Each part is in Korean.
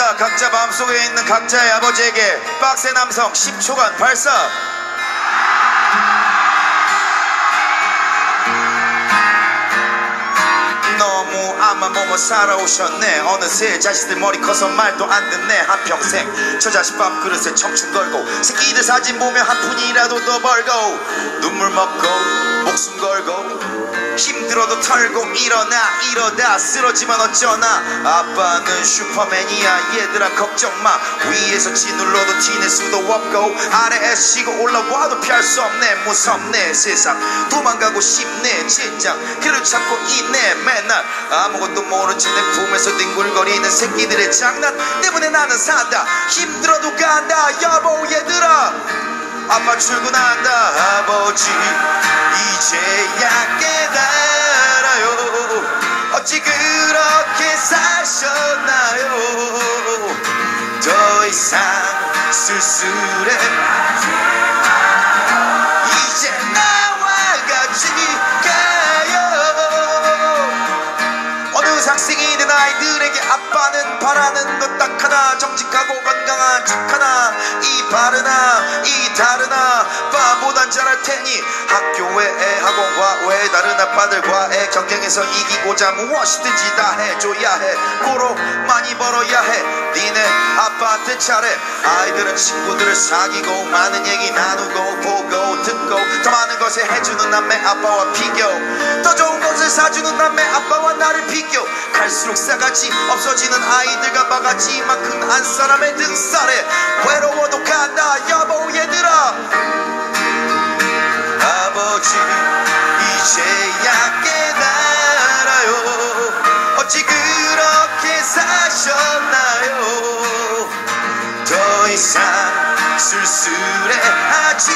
축하한다 각자 마음속에 있는 각자의 아버지에게 빡세 남성 10초간 발사. 너무 아마 뭐뭐 살아오셨네. 어느새 자식들 머리 커서 말도 안 듣네. 한평생 저 자식 밥그릇에 청춘 걸고 새끼들 사진 보면 한 푼이라도 더 벌고 눈물 먹고 목숨 걸고 힘들어도 털고 일어나 이러다 쓰러지면 어쩌나. 아빠는 슈퍼맨이야 얘들아 걱정 마. 위에서 짓눌러도 티낼 수도 없고 아래에 쉬고 올라와도 피할 수 없네. 무섭네 세상. 도망가고 싶네 진짜 그를 참고 있네 맨날. 아무것도 모른 채 내 품에서 뒹굴거리는 새끼들의 장난 때문에 나는 산다. 힘들어도 간다. 여보 얘들아. 아빠 출근한다. 아버지 쓸쓸해 이제 나와 같이 가요. 어느 학생이든 아이들에게 아빠는 바라는 것 딱 하나 정직하고 건강한 책 하나 이 바르나 이 다르나 바보단 잘할 테니 학교 외에 학원과 외에 다른 아빠들과의 경쟁에서 이기고자 무엇이든지 다 해줘야 해. 고로 많이 벌어야 해. 니네 아빠한테 차례 아이들은 친구들을 사귀고 많은 얘기 나누고 보고 듣고 더 많은 것을 해주는 남매 아빠와 비교. 더 좋은 것을 사주는 남매 아빠와 나를 비교. 갈수록 싸가지 없어지는 아이들과 바가지 만큼 한 사람의 등살에 외로워도 간다. 여보 쓸쓸해 하지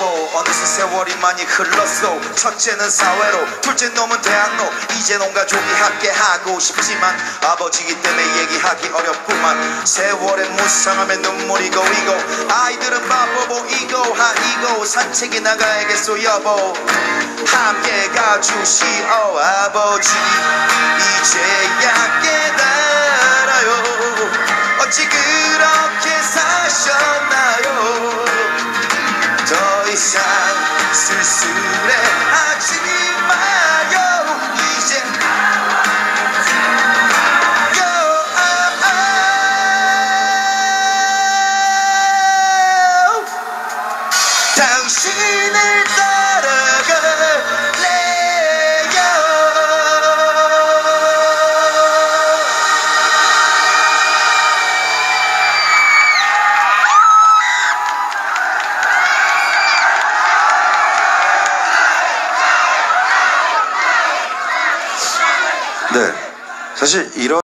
여보 어느새 세월이 많이 흘렀어 첫째는 사회로 둘째 놈은 대학로. 이제 온가 종이 함께 하고 싶지만 아버지기 때문에 얘기하기 어렵구만. 세월의 무상함에 눈물이 고이고 아이들은 바보 보이고 하이고 산책에 나가야겠소 여보. 함께 가주시오 아버지. 이제야 깨달아요. 어찌 그 당신을 따라갈래요 네. 사실 이런